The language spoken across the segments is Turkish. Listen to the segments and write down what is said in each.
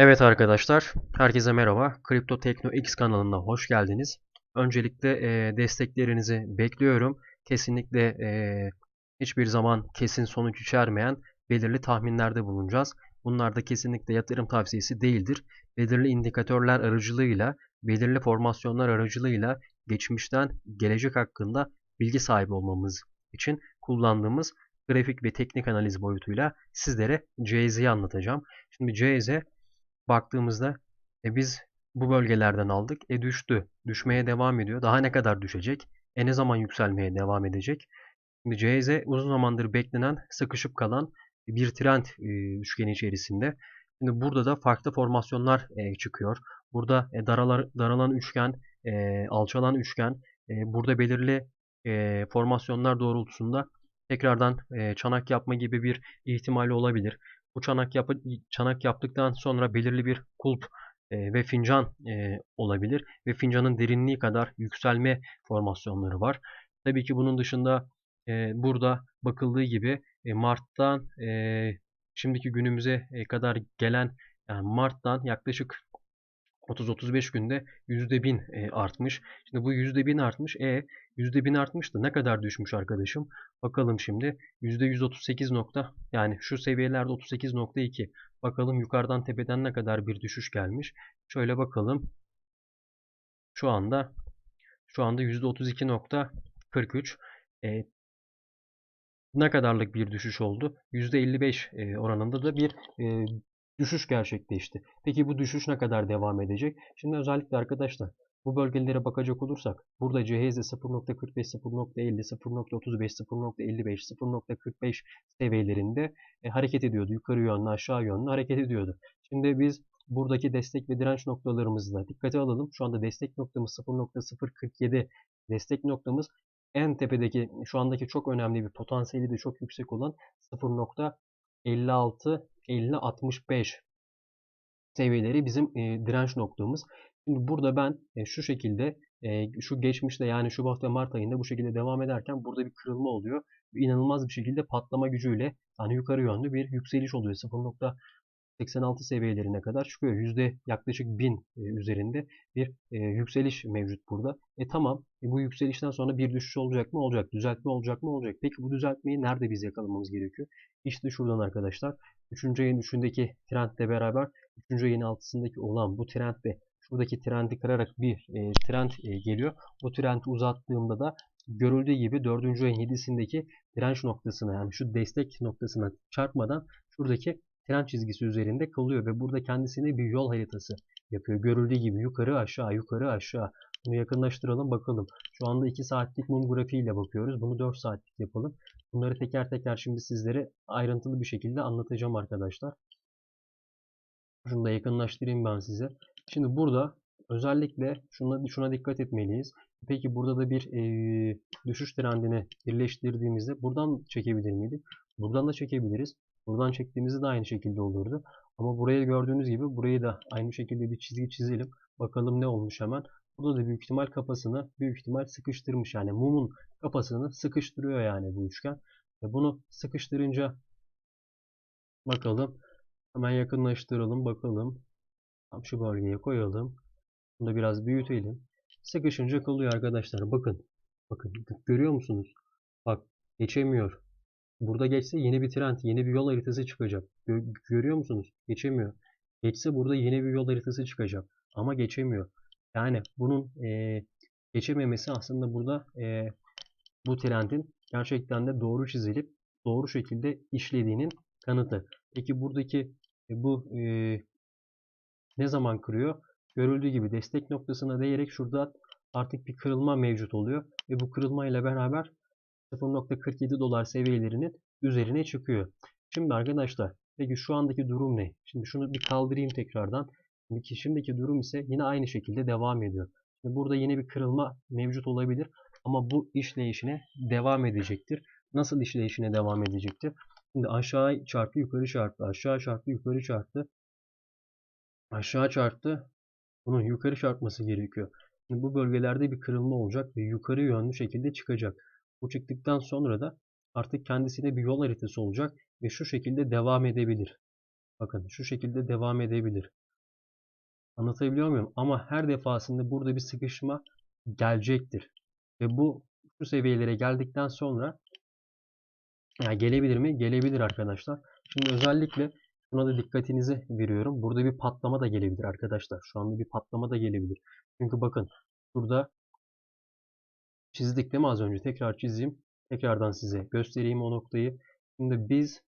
Evet arkadaşlar, herkese merhaba. Kripto Tekno X kanalına hoş geldiniz. Öncelikle e, desteklerinizi bekliyorum. Kesinlikle e, hiçbir zaman kesin sonuç içermeyen belirli tahminlerde bulunacağız. Bunlar da kesinlikle yatırım tavsiyesi değildir. Belirli indikatörler aracılığıyla, belirli formasyonlar aracılığıyla geçmişten gelecek hakkında bilgi sahibi olmamız için kullandığımız grafik ve teknik analiz boyutuyla sizlere CZ'yi anlatacağım. Şimdi CZ baktığımızda e, biz bu bölgelerden aldık. E düştü. Düşmeye devam ediyor. Daha ne kadar düşecek? E ne zaman yükselmeye devam edecek? Şimdi CZ uzun zamandır beklenen, sıkışıp kalan bir trend e, üçgeni içerisinde. Şimdi burada da farklı formasyonlar e, çıkıyor. Burada e, daralar, daralan üçgen, e, alçalan üçgen, e, burada belirli e, formasyonlar doğrultusunda tekrardan e, çanak yapma gibi bir ihtimali olabilir. Bu çanak, yap çanak yaptıktan sonra belirli bir kulp e, ve fincan e, olabilir ve fincanın derinliği kadar yükselme formasyonları var. Tabii ki bunun dışında e, burada bakıldığı gibi e, Mart'tan e, şimdiki günümüze e, kadar gelen yani Mart'tan yaklaşık 30-35 günde %1000 e, artmış. Şimdi bu %1000 artmış. E %1000 artmış da ne kadar düşmüş arkadaşım? Bakalım şimdi. %138 nokta yani şu seviyelerde 38.2. Bakalım yukarıdan tepeden ne kadar bir düşüş gelmiş. Şöyle bakalım. Şu anda şu anda %32.43. E, ne kadarlık bir düşüş oldu? %55 e, oranında da bir e, düşüş gerçekleşti. Peki bu düşüş ne kadar devam edecek? Şimdi özellikle arkadaşlar bu bölgelere bakacak olursak burada CHZ 0.45, 0.50, 0.35, 0.55, 0.45 seviyelerinde e, hareket ediyordu. Yukarı yönlü aşağı yönlü hareket ediyordu. Şimdi biz buradaki destek ve direnç noktalarımızı da dikkate alalım. Şu anda destek noktamız 0.047 destek noktamız en tepedeki şu andaki çok önemli bir potansiyeli de çok yüksek olan 0.56 50-65 seviyeleri bizim e, direnç noktamız. Şimdi burada ben e, şu şekilde e, şu geçmişte yani Şubat ve Mart ayında bu şekilde devam ederken burada bir kırılma oluyor. İnanılmaz bir şekilde patlama gücüyle yani yukarı yönlü bir yükseliş oluyor. 0.86 seviyelerine kadar çıkıyor. Yüzde yaklaşık 1000 e, üzerinde bir e, yükseliş mevcut burada. E tamam e, bu yükselişten sonra bir düşüş olacak mı? Olacak. Düzeltme olacak mı? Olacak. Peki bu düzeltmeyi nerede biz yakalamamız gerekiyor? İşte şuradan arkadaşlar. 3. ayın 3'ündeki trendle beraber 3. ayın altısındaki olan bu trend ve şuradaki trendi kırarak bir e, trend geliyor. Bu trendi uzattığımda da görüldüğü gibi 4. ayın 7'sindeki direnç noktasına yani şu destek noktasına çarpmadan şuradaki trend çizgisi üzerinde kalıyor ve burada kendisine bir yol haritası yapıyor. Görüldüğü gibi yukarı aşağı yukarı aşağı. Bunu yakınlaştıralım bakalım. Şu anda 2 saatlik mum grafiğiyle bakıyoruz. Bunu 4 saatlik yapalım. Bunları teker teker şimdi sizlere ayrıntılı bir şekilde anlatacağım arkadaşlar. Şunu da yakınlaştırayım ben size. Şimdi burada özellikle şuna, şuna dikkat etmeliyiz. Peki burada da bir e, düşüş trendini birleştirdiğimizde buradan çekebilir miydik? Buradan da çekebiliriz. Buradan çektiğimizde de aynı şekilde olurdu. Ama burayı gördüğünüz gibi burayı da aynı şekilde bir çizgi çizelim. Bakalım ne olmuş hemen. Burada da büyük ihtimal kafasını büyük ihtimal sıkıştırmış. Yani mumun kafasını sıkıştırıyor yani bu üçgen. Ve bunu sıkıştırınca bakalım. Hemen yakınlaştıralım bakalım. Tam şu bölgeye koyalım. Bunu da biraz büyütelim. Sıkışınca kalıyor arkadaşlar. Bakın. Bakın görüyor musunuz? Bak geçemiyor. Burada geçse yeni bir trend, yeni bir yol haritası çıkacak. Görüyor musunuz? Geçemiyor. Geçse burada yeni bir yol haritası çıkacak. Ama geçemiyor. Yani bunun e, geçememesi aslında burada e, bu trendin gerçekten de doğru çizilip doğru şekilde işlediğinin kanıtı. Peki buradaki e, bu e, ne zaman kırıyor? Görüldüğü gibi destek noktasına değerek şurada artık bir kırılma mevcut oluyor. Ve bu kırılma ile beraber 0.47 dolar seviyelerinin üzerine çıkıyor. Şimdi arkadaşlar peki şu andaki durum ne? Şimdi şunu bir kaldırayım tekrardan. Şimdiki, şimdiki durum ise yine aynı şekilde devam ediyor. Şimdi burada yine bir kırılma mevcut olabilir ama bu işleyişine devam edecektir. Nasıl işleyişine devam edecektir? Şimdi aşağı çarptı, yukarı çarptı, aşağı çarptı, yukarı çarptı. Aşağı çarptı. Bunun yukarı çarpması gerekiyor. Şimdi bu bölgelerde bir kırılma olacak ve yukarı yönlü şekilde çıkacak. Bu çıktıktan sonra da artık kendisine bir yol haritası olacak ve şu şekilde devam edebilir. Bakın şu şekilde devam edebilir. Anlatabiliyor muyum? Ama her defasında burada bir sıkışma gelecektir. Ve bu şu seviyelere geldikten sonra ya gelebilir mi? Gelebilir arkadaşlar. Şimdi özellikle buna da dikkatinizi veriyorum. Burada bir patlama da gelebilir arkadaşlar. Şu anda bir patlama da gelebilir. Çünkü bakın burada çizdik değil mi az önce? Tekrar çizeyim. Tekrardan size göstereyim o noktayı. Şimdi biz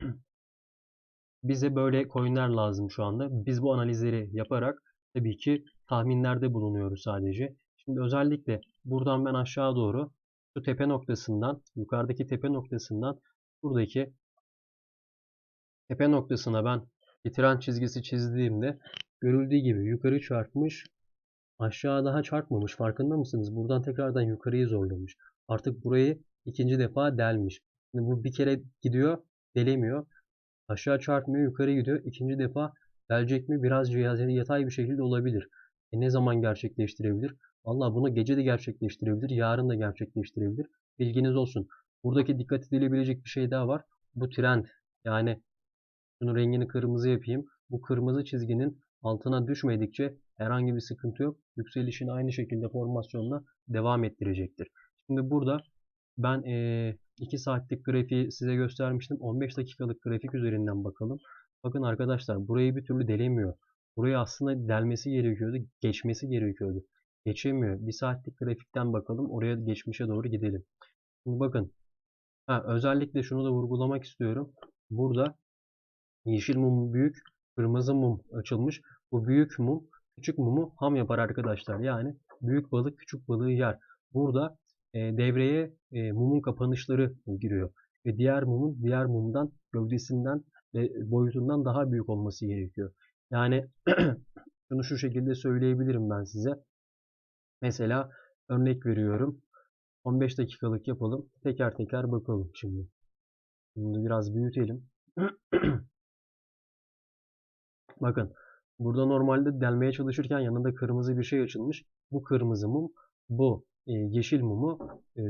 bize böyle coinler lazım şu anda. Biz bu analizleri yaparak tabii ki tahminlerde bulunuyoruz sadece. Şimdi özellikle buradan ben aşağı doğru şu tepe noktasından, yukarıdaki tepe noktasından buradaki tepe noktasına ben bir çizgisi çizdiğimde görüldüğü gibi yukarı çarpmış, aşağı daha çarpmamış. Farkında mısınız? Buradan tekrardan yukarıyı zorlamış. Artık burayı ikinci defa delmiş. Şimdi bu bir kere gidiyor, delemiyor. Aşağı çarpmıyor, yukarı gidiyor. İkinci defa delecek mi? Biraz yatay bir şekilde olabilir. E ne zaman gerçekleştirebilir? Valla bunu gece de gerçekleştirebilir, yarın da gerçekleştirebilir. Bilginiz olsun. Buradaki dikkat edilebilecek bir şey daha var. Bu trend. Yani şunun rengini kırmızı yapayım. Bu kırmızı çizginin altına düşmedikçe herhangi bir sıkıntı yok. Yükselişin aynı şekilde formasyonla devam ettirecektir. Şimdi burada ben 2 saatlik grafiği size göstermiştim. 15 dakikalık grafik üzerinden bakalım. Bakın arkadaşlar burayı bir türlü delemiyor. Burayı aslında delmesi gerekiyordu. Geçmesi gerekiyordu. Geçemiyor. 1 saatlik grafikten bakalım. Oraya geçmişe doğru gidelim. Şimdi bakın. Ha, özellikle şunu da vurgulamak istiyorum. Burada yeşil mum büyük, kırmızı mum açılmış. Bu büyük mum küçük mumu ham yapar arkadaşlar. Yani büyük balık küçük balığı yer. Burada e, devreye e, mumun kapanışları giriyor. Ve diğer mumun diğer mumdan gövdesinden ve boyutundan daha büyük olması gerekiyor. Yani şunu şu şekilde söyleyebilirim ben size. Mesela örnek veriyorum. 15 dakikalık yapalım. Teker teker bakalım şimdi. Bunu biraz büyütelim. Bakın. Burada normalde delmeye çalışırken yanında kırmızı bir şey açılmış. Bu kırmızı mum, bu e, yeşil mumu e,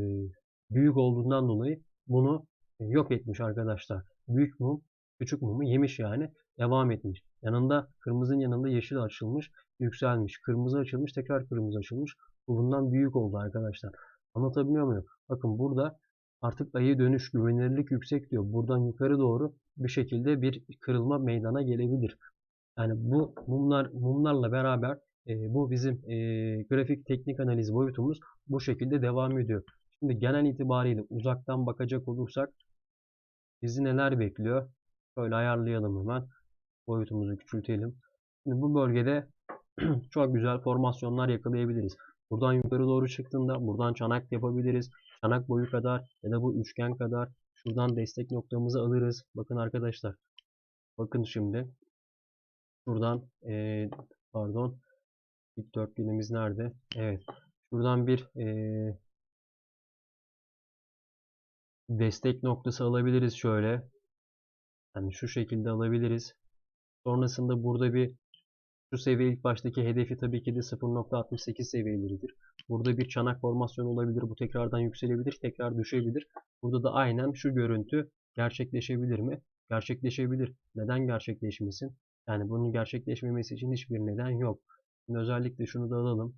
büyük olduğundan dolayı bunu e, yok etmiş arkadaşlar. Büyük mum küçük mumu yemiş yani devam etmiş. Yanında kırmızının yanında yeşil açılmış, yükselmiş. Kırmızı açılmış, tekrar kırmızı açılmış. Bu bundan büyük oldu arkadaşlar. Anlatabiliyor muyum? Bakın burada artık ayı dönüş güvenilirlik yüksek diyor. Buradan yukarı doğru bir şekilde bir kırılma meydana gelebilir. Yani bu mumlar mumlarla beraber e, bu bizim e, grafik teknik analiz boyutumuz bu şekilde devam ediyor. Şimdi genel itibariyle uzaktan bakacak olursak bizi neler bekliyor? Şöyle ayarlayalım hemen. Boyutumuzu küçültelim. Şimdi bu bölgede çok güzel formasyonlar yakalayabiliriz. Buradan yukarı doğru çıktığında buradan çanak yapabiliriz. Çanak boyu kadar ya da bu üçgen kadar şuradan destek noktamızı alırız. Bakın arkadaşlar. Bakın şimdi. Şuradan ee, pardon dikdörtgenimiz nerede? Evet. Şuradan bir ee, destek noktası alabiliriz şöyle. Yani şu şekilde alabiliriz. Sonrasında burada bir şu seviye ilk baştaki hedefi tabii ki de 0.68 seviyeleridir. Burada bir çanak formasyonu olabilir. Bu tekrardan yükselebilir, tekrar düşebilir. Burada da aynen şu görüntü gerçekleşebilir mi? Gerçekleşebilir. Neden gerçekleşmesin? Yani bunun gerçekleşmemesi için hiçbir neden yok. Şimdi özellikle şunu da alalım.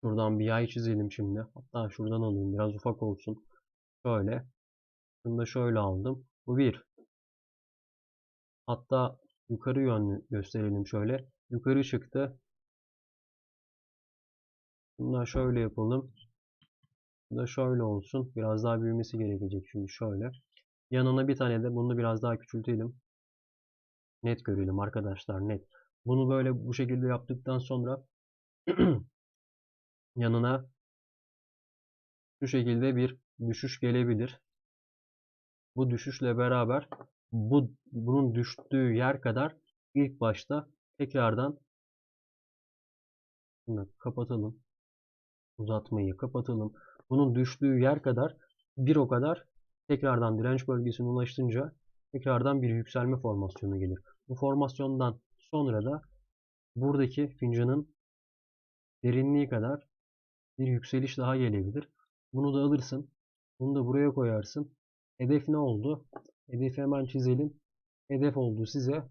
Şuradan bir yay çizelim şimdi. Hatta şuradan alayım. Biraz ufak olsun. Şöyle. Şunu da şöyle aldım. Bu bir. Hatta yukarı yönlü gösterelim şöyle. Yukarı çıktı. Bunu da şöyle yapalım. Bu da şöyle olsun. Biraz daha büyümesi gerekecek çünkü şöyle. Yanına bir tane de bunu biraz daha küçültelim. Net görelim arkadaşlar net. Bunu böyle bu şekilde yaptıktan sonra yanına şu şekilde bir düşüş gelebilir. Bu düşüşle beraber bu bunun düştüğü yer kadar ilk başta tekrardan bunu kapatalım. Uzatmayı kapatalım. Bunun düştüğü yer kadar bir o kadar tekrardan direnç bölgesine ulaştınca tekrardan bir yükselme formasyonu gelir. Bu formasyondan sonra da buradaki fincanın derinliği kadar bir yükseliş daha gelebilir. Bunu da alırsın. Bunu da buraya koyarsın. Hedef ne oldu? Hedefi hemen çizelim. Hedef oldu size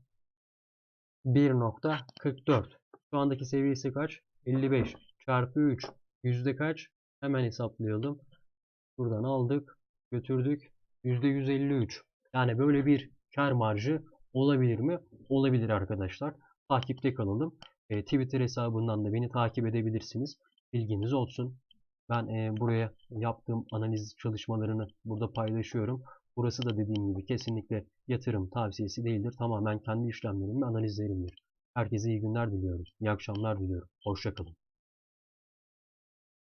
1.44. Şu andaki seviyesi kaç? 55 çarpı 3. Yüzde kaç? Hemen hesaplayalım. Buradan aldık, götürdük. Yüzde 153. Yani böyle bir kar marjı olabilir mi? Olabilir arkadaşlar. Takipte kalalım. E, Twitter hesabından da beni takip edebilirsiniz. Bilginiz olsun. Ben e, buraya yaptığım analiz çalışmalarını burada paylaşıyorum. Burası da dediğim gibi kesinlikle yatırım tavsiyesi değildir. Tamamen kendi işlemlerim ve analizlerimdir. Herkese iyi günler diliyorum. İyi akşamlar diliyorum. Hoşçakalın.